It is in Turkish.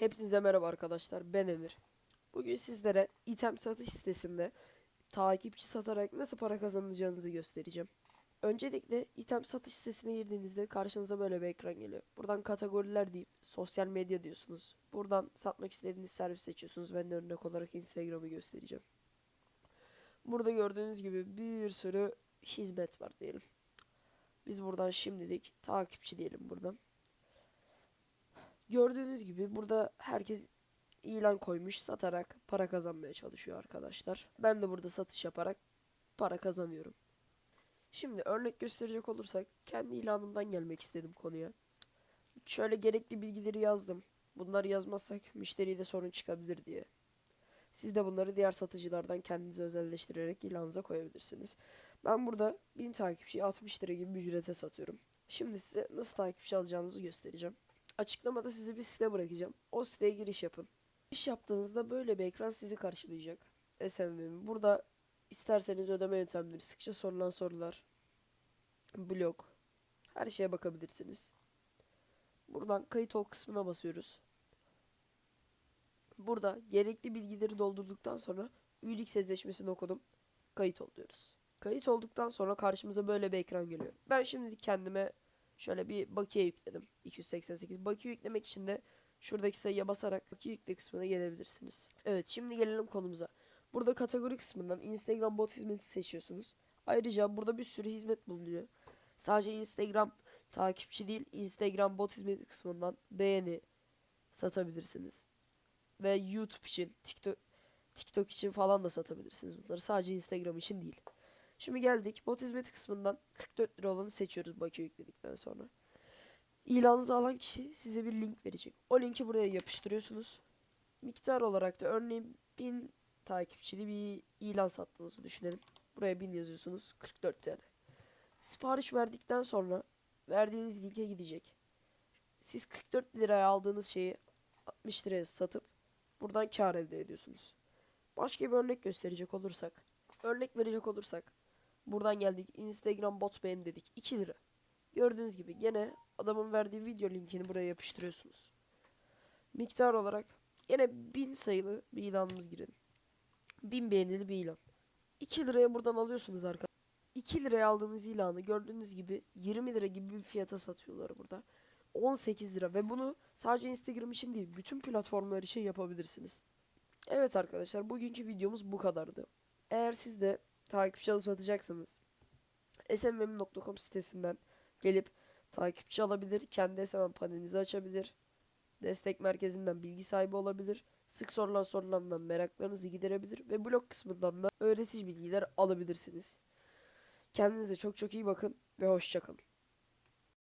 Hepinize merhaba arkadaşlar. Ben Emir. Bugün sizlere item satış sitesinde takipçi satarak nasıl para kazanacağınızı göstereceğim. Öncelikle item satış sitesine girdiğinizde karşınıza böyle bir ekran geliyor. Buradan kategoriler deyip sosyal medya diyorsunuz. Buradan satmak istediğiniz servis seçiyorsunuz. Ben de örnek olarak Instagram'ı göstereceğim. Burada gördüğünüz gibi bir sürü hizmet var diyelim. Biz buradan şimdilik takipçi diyelim buradan. Gördüğünüz gibi burada herkes ilan koymuş satarak para kazanmaya çalışıyor arkadaşlar. Ben de burada satış yaparak para kazanıyorum. Şimdi örnek gösterecek olursak kendi ilanımdan gelmek istedim konuya. Şöyle gerekli bilgileri yazdım. Bunları yazmazsak müşteriye sorun çıkabilir diye. Siz de bunları diğer satıcılardan kendinize özelleştirerek ilanınıza koyabilirsiniz. Ben burada 1000 takipçiyi 60 lira gibi bir ücrete satıyorum. Şimdi size nasıl takipçi alacağınızı göstereceğim. Açıklamada size bir site bırakacağım. O siteye giriş yapın. Giriş yaptığınızda böyle bir ekran sizi karşılayacak. SMM. Burada isterseniz ödeme yöntemleri, sıkça sorulan sorular, blog, her şeye bakabilirsiniz. Buradan kayıt ol kısmına basıyoruz. Burada gerekli bilgileri doldurduktan sonra üyelik sözleşmesini okudum. Kayıt ol diyoruz. Kayıt olduktan sonra karşımıza böyle bir ekran geliyor. Ben şimdi kendime şöyle bir bakiye yükledim. 288. Bakiye yüklemek için de şuradaki sayıya basarak bakiye yükle kısmına gelebilirsiniz. Evet şimdi gelelim konumuza. Burada kategori kısmından Instagram bot hizmeti seçiyorsunuz. Ayrıca burada bir sürü hizmet bulunuyor. Sadece Instagram takipçi değil Instagram bot hizmeti kısmından beğeni satabilirsiniz. Ve YouTube için TikTok TikTok için falan da satabilirsiniz bunları. Sadece Instagram için değil. Şimdi geldik bot hizmeti kısmından 44 lira olanı seçiyoruz bakiye yükledikten sonra. İlanınızı alan kişi size bir link verecek. O linki buraya yapıştırıyorsunuz. Miktar olarak da örneğin 1000 takipçili bir ilan sattığınızı düşünelim. Buraya 1000 yazıyorsunuz 44 TL. Sipariş verdikten sonra verdiğiniz linke gidecek. Siz 44 liraya aldığınız şeyi 60 liraya satıp buradan kar elde ediyorsunuz. Başka bir örnek gösterecek olursak. Örnek verecek olursak. Buradan geldik. Instagram bot beğen dedik. 2 lira. Gördüğünüz gibi gene adamın verdiği video linkini buraya yapıştırıyorsunuz. Miktar olarak yine 1000 sayılı bir ilanımız girelim. 1000 beğenili bir ilan. 2 liraya buradan alıyorsunuz arkadaşlar. 2 liraya aldığınız ilanı gördüğünüz gibi 20 lira gibi bir fiyata satıyorlar burada. 18 lira ve bunu sadece Instagram için değil bütün platformlar için yapabilirsiniz. Evet arkadaşlar bugünkü videomuz bu kadardı. Eğer siz de takipçi alıp satacaksanız smm.com sitesinden gelip takipçi alabilir, kendi SMM panelinizi açabilir, destek merkezinden bilgi sahibi olabilir, sık sorulan sorulardan meraklarınızı giderebilir ve blog kısmından da öğretici bilgiler alabilirsiniz. Kendinize çok çok iyi bakın ve hoşçakalın.